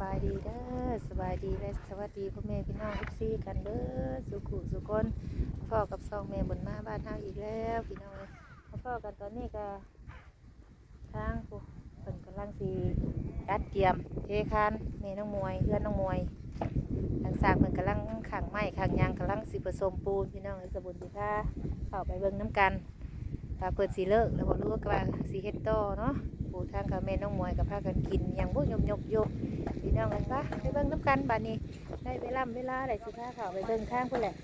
บายดีเด้อสบายดีและสวัสดีพ่อแม่พี่น้องทุกซี่กันเด้อสุขุสุคนพ่อกับสองแม่บนมาบ้านเฮาอีกแล้วพี่น้องเลยมาพ่อกันตอนนี้ก็ทางผู้เพิ่นกำลังสีจัดเตรียมเทคานแม่น้องมวยเพื่อนน้องมวยทางสางเพิ่นกำลังขังไม้ขังยางกำลังสิผสมปูนพี่น้องเลยสบุญสิพาเข้าไปเบิ่งน้ำกันถ้าเปิดสีเลิกแล้วบ่รู้ว่าสีเฮ็ดต่อเนาะ ปูทางกับแม่น้องมวยกับพากันกินอย่างพวกยกยกยกพี่น้องกันปะไปเบิ่งน้ำกันบานี้ได้เวลาเวลาได้สิพาเขาไปเบิ่งข้างพื่อแหละ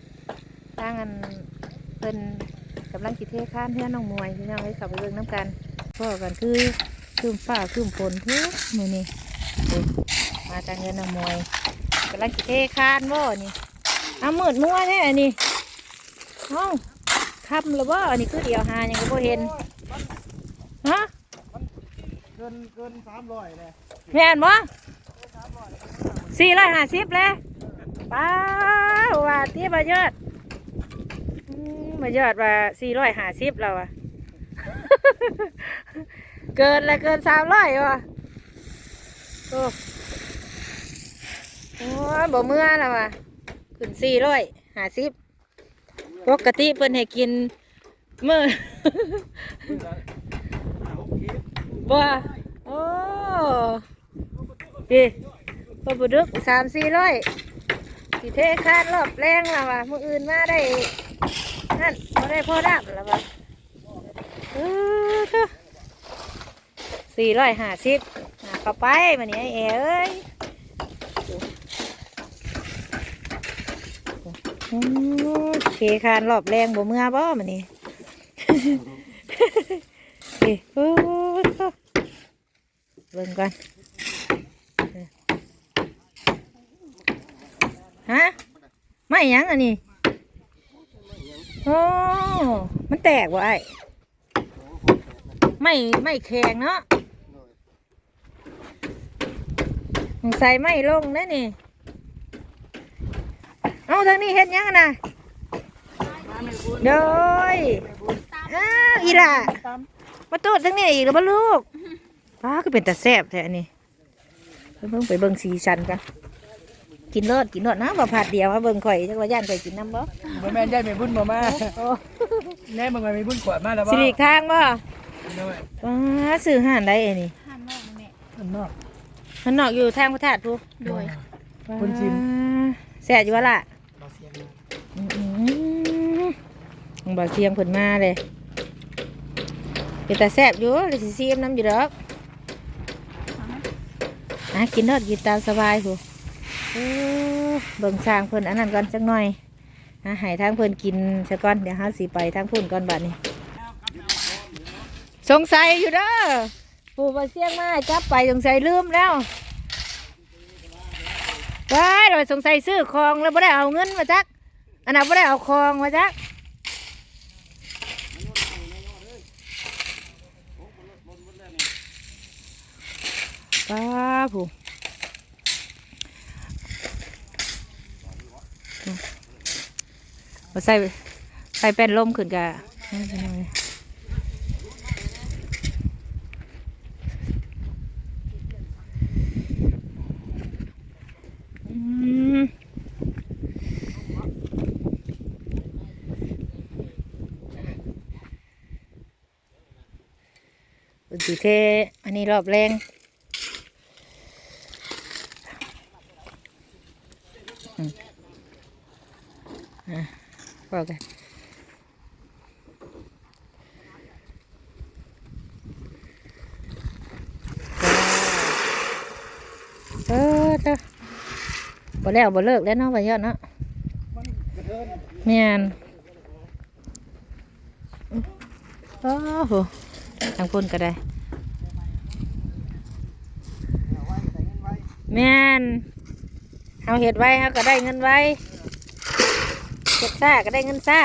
ทางอันเพิ่นกำลังกิเทข้านเพื่อนน้องมวยพี่น้องให้เขาไปเบิ่งน้ำกันพ่อกันคือคืมฟ้าคืมฝนเพื่อมือนี้เอ้ยมาทางเงินน้องมวยกำลังกิเทข้านบ่นี่เอามืดมัวแท้อันนี้เอ้าคำหรือว่าอันนี้คือเดียวหายังก็บ่เห็น เกินเกินสามร้อยเลยแม่นบ่สี่ร้อยห้าสิบเลยป้าว่าที่มายอดมมายอดว่าสี่ร้อยห้าสิบแล้วอะเกินละเกินสามร้อยว่ะโอ้โอ้ยบ่เมื่อแล้วว่ะขึ้นสี่ร้อยห้าสิบปกติเพิ่นให้กินเมื้อ บ่โอ้ดีพอบุดึกสามสี่ร้อยสีเทคาดรอบแรงแล้วว่ะมืออื่นมาได้นั่นพอได้พ่อดับแล้วว่ะเออเถอะสี่ร้อยห้าสิบหาเข้าไปมันนี่ไอ้แอเอ้ยโอ้เทคานรอบแรงบ่เมื่อบ่มันนี่เอ้ยโอ้ เบิ่งก่อนฮะไม่ยังอันนี้โอ้มันแตกวะไอ้ไม่ไม่แข็งเนาะใส่ไม่ลงนะนี่ เอาทางนี้เฮ็ดยังนะโดยอ้าวอีล่ะมาตูดทั้งนี้อีกแล้วบ่ลูก ป้าก็เป็นแต่แซ่บแท้อันนี้ไปเบิ่งไปเบิ่งสีชันกันกินรอดกินรอดนะบ่ผัดเดียวมาเบิ่งข่อยจักว่าย่านข่อยกินน้ำบ่บ่แม่นได้ไม่บุญบ่มาโอ้แน่มึงไม่บุญขวดมาแล้วบ่สิริทางบ่น้อยป้าซื้อห่านได้อันนี้อันนอกมันนอกอยู่ทางพระธาตุพุโดยคนชิมแซ่บอยู่ว่าล่ะบ่เสียงอืมบ่เสียงเพิ่นมาเลยเป็นแต่แซ่บอยู่เลยสิซีมน้ำอยู่ดอก อะกินรอดกินตามสบายผู้เออเบิ่งสร้างเพิ่นอันนั้นก่อนจักหน่อยอะให้ทางเพิ่นกินซะก่อนเดี๋ยวเฮาสิไปทางพุ่นก่อนบัดนี้ สงสัยอยู่เด้อปู่บ่เสี่ยงมาจับไปสงสัยลืมแล้วว้ายเราสงสัยซื้อของแล้วบ่ได้เอาเงินมาจักอันนั้นบ่ได้เอาของมาจัก ป้าผู้เอาใส่ใส่แป้นลมขึ้นกะอืมอุนสิเทอันนี้รอบแรงอืมอะ บอกกันเออเจ้าบ่แล้วบ่เลิกแล้วเนาะบ่ยอดเนาะมันกระเทินแม่นโอ้โหทางพุ่นก็ได้เอาไว้ใส่เงินไว้แม่นเฮาเฮ็ดไว้เฮาก็ได้เงินไว้ เฮ็ดซ่าก็ได้เงินซ่า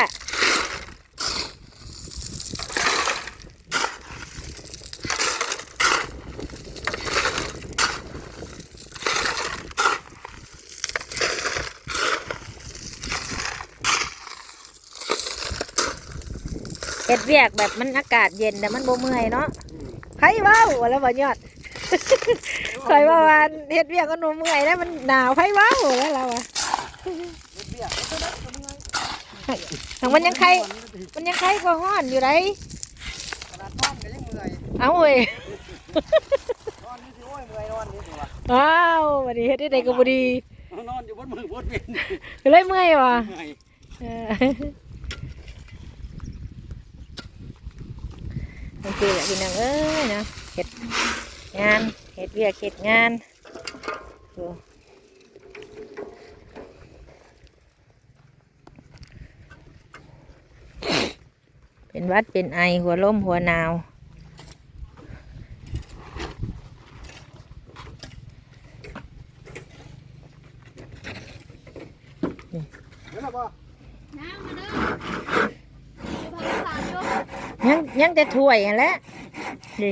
เฮ็ดเวียกแบบมันอากาศเย็นแต่มันบ่เมื่อยเนาะไผเว้าว่าแล้วบ่ยอดคอยว่าวันเฮ็ดเวียกก็หนูเมื่อยแล้วมันหนาวไผเว้าแล้วเราอะเบี้ยก็ได้ก็ไม่ไง ทางมันยังใครมันยังใครก็ฮ้อนอยู่ไดขนาดนอนก็ยังเมื่อยเอาเว้ยนอนนี่สิโอ้ยเมื่อยนอนนี่สิวะอ้าววันนี้เฮ็ดได้ก็บ่ดีนอนอยู่บนมือบนเวียนก็เลยเมื่อยว่ะเมื่อยเออโอเคแหละพี่นางเอ้ยนะเฮ็ดงานเฮ็ดเวียกเฮ็ดงานดู เป็นหวัดเป็นไอหัวล้มหัวหนาวเดี๋ยวเราบ่น้ำมาเด้อเดี๋ยวพาไปฝากอยู่ยังยังแต่ถ้วยอันแหละดิ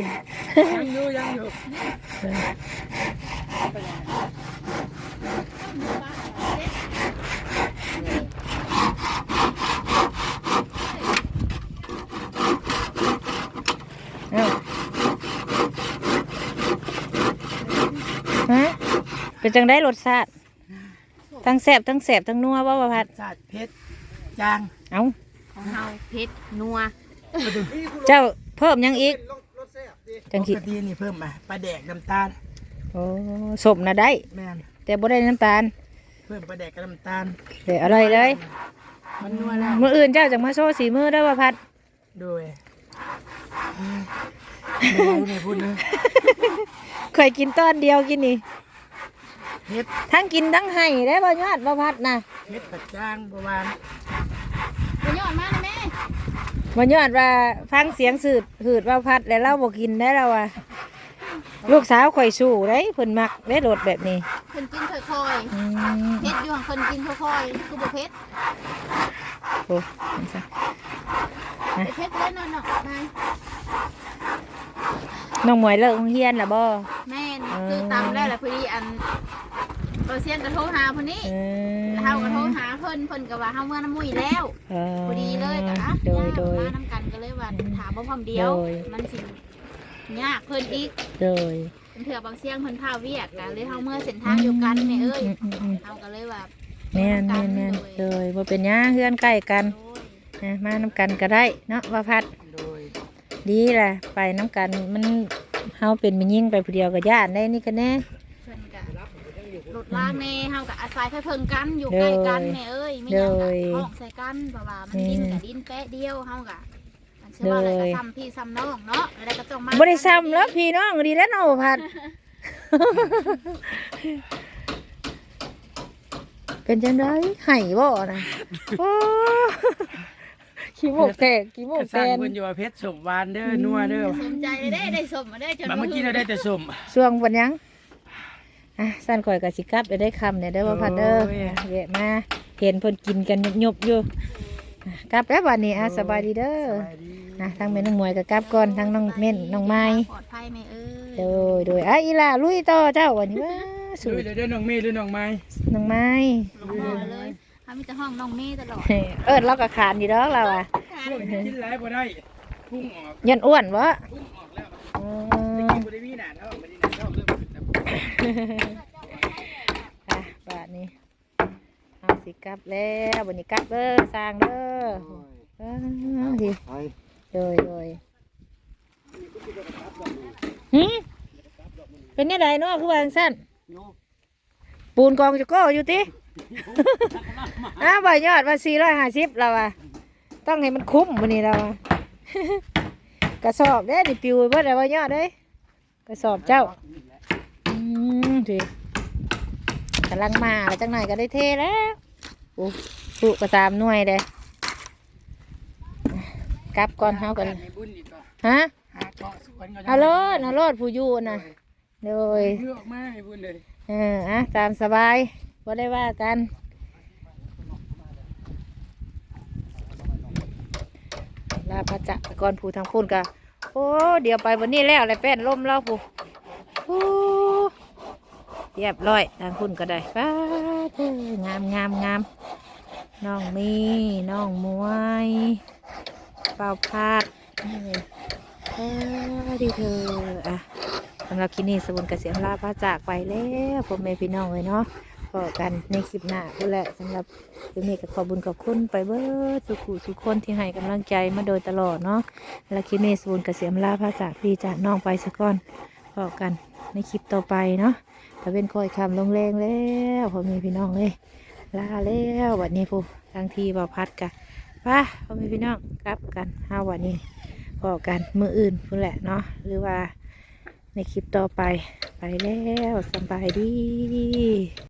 ยังอยู่ยังอยู่ เอ้าฮะ เป็นจังได้รสชาติทั้งแสบทั้งแสบทั้งนัวว่าประพัดสาดเพชรจางเอ้าของเฮาเพชรนัว เจ้าเพิ่มยังอีกรถแซ่บดิจังปคิกตินี่เพิ่มมาปลาแดกน้ำตาลโอ้สมนะได้แม่นแต่บ่ได้น้ำตาล เพิ่มปลาแดกกับน้ำตาลเดี๋ยวอร่อยเลยมันนัวแล้วมื้ออื่นเจ้าจังมาโซ่สีมือได้อประพัดโดยอืมไม่รู้ไม่พูดนะเคยกินต้อนเดียวกินนี่ เฮ็ดทั้งกินทั้งให้ได้บ่ยอดประพัดนะเฮ็ดผัดจางประวานไปยอดมาเลยแม่บ่ยอดว่าฟังเสียงสืดหืดว่าพัดแล้วเราบ่กินได้แล้วอะลูกสาวข่อยสู้ได้เพิ่นมักได้รสแบบนี้เพิ่นกินค่อยอืมๆเพชรอยู่ของเพิ่นกินค่อยๆคือบ่เพชรโอ้นี่ซะไปเพชรเลยเนาะเนาะนายน้องหมวยเลิกโรงเรียนแล้วบ่แม่นซื้อตำแล้วแหละพอดีอัน เราเซียนก็โทรหาเพิ่นนี่เออแล้วเฮาก็โทรหาเพิ่นเพิ่นก็ว่าเฮาเมื่อน้ำมุ้ยแล้วเออพอดีเลยก็อะโดยย่าโดย มานํกันก็เลยว่าถามบ่พร้อมเดียว โดย มันสิยากเพิ่นอีกโดยเป็นเถื่อบางเสียงเพิ่นพาเวียกก็เลยเฮาเมื่อเส้นทางเดียวกันแม่เอ้ยอืมอืมอืมเฮาก็เลยว่าแม่นแม่นแม่นโดยบ่เป็นหยังเฮือนใกล้กัน โอ้ย นะมาน้ำกันก็ได้เนาะว่าพัดโดยดีแหละไปน้ำกันมันเฮาเป็นมันยิ่งไปผู้เดียวกับญาติได้นี่กันแน่เพิ่นก็ร ถล้างแน่เฮาก็อาศัยเพิ่งกันอยู่ใกล้กันแม่เอ้ยไม่หยังก็ห้องใส่กันเพราะว่ามันดินกับดินแปะเดียวเฮาก็มันสิว่าอะไรก็ซ้ำพี่ซ้ำน้องเนาะอะไรก็ต้องมาบ่ได้ซ้ำแล้วพี่น้องดีแล้วเนาะพัดเป็นจังไดไห้บ่นะโอ้ขี้โมกแตกขี้โมกกระแตซังนเพิ่นอยู่ว่าเพชรสมหวานเด้อนัวเด้อสนใจได้ได้สมมาได้จนบัดเมื่อกี้เราได้แต่สมช่วงวันยัง อะสั้นข่อยกับสิกลับได้ได้คำเนี่ยเด้อว่าพัดเด้อโอ้ยเวะมาเห็นเพิ่นกินกันยบๆอยู่อะกลับแล้ววันนี้อะสบายดีเด้อสบายดีนะทั้งแม่น้องมวยกับกลับก่อนทั้งน้องเม่นน้องไม้ปลอดภัยแม่เอ้ยโดยโดยอะอีล่าลุยต่อเจ้าวันนี้ว่าสุดูดเลยเด้อน้องเมย์หรือน้องไม้น้องไม้ ห้องเลยเฮามีแต่ห้องน้องเมย์ตลอดเอิ้นเราก็ขานอยู่ดอกเราอะช่วงนี้กินหลายบ่ได้พุ่งออกยันอ้วนวะพุ่งออกแล้วอืตะมกี้บ่ได้มีหน้าท้องบ่ได้หน้าท้องเริ่มขึ้นแล้วอะบาทนี้เอาสิกลับแล้ววันนี้กลับเด้อสร้างเด้อเออดีไปโดยโดยหืมเป็นยังไงเนาะคือวาจังสั้นโยปูนกองจะก็อยู่ติอ้าวใบยอดว่าสี่ร้อยห้าสิบเราอะต้องให้มันคุ้มวันนี้เราอะกระสอบเด้ดิปิวเบิดแล้วใบยอดเด้ยกระสอบเจ้า อืมสิกำลังมาแล้วจังหน่อยก็ได้เทแล้วโอ้สุกระตามหน่วยเด้กลับก่อนเฮากันมีบุญอีกต่อฮะหาเกาะสวนก็ยังฮัลโหลฮัลโหลผู้อยู่น่ะโดยเลือกมามีบุญเลยเอออะตามสบายบ่ได้ว่ากันลาพระจักรก่อนผู้ทางคุณกะโอ้เดี๋ยวไปวันนี้แล้วอะไรแป้นล่มแล้วผู้โอ้ เรียบร้อยทางคุณก็ได้ป้าเด้องามงามงามน้องมีน้องมวยเป่าพาดนี่เออดีเธออะสำหรับคลิปนี้สบุนกระเสียมลาพาจากไปแล้วพ่อแม่พี่น้องเลยเนาะพอกันในคลิปหน้าพุ่นแหละสำหรับคลิปนี้ก็ขอบุญขอบคุณไปเบิดสุขุสุขคนที่ให้กำลังใจมาโดยตลอดเนาะและคลิปนี้สบุนกระเสียมลาพาจากพี่จากน้องไปสักก่อน อกันในคลิปต่อไปเนาะถ้าเป็นคอยคำลงแรงแล้วพ่อแม่พี่น้องเลยลาแล้ววันนี้ผู้ทางทีบ่าพัดกันป้าพ่อแม่พี่น้องกลับกันห้าวันนี้พอกันมืออื่นพุ่นแหละเนาะหรือว่าในคลิปต่อไปไปแล้วสบายดี